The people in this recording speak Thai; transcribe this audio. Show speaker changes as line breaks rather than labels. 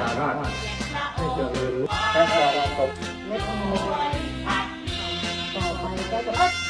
ณาระชาราชให้เจริญแค่ความตก
ต่อไปก็จะ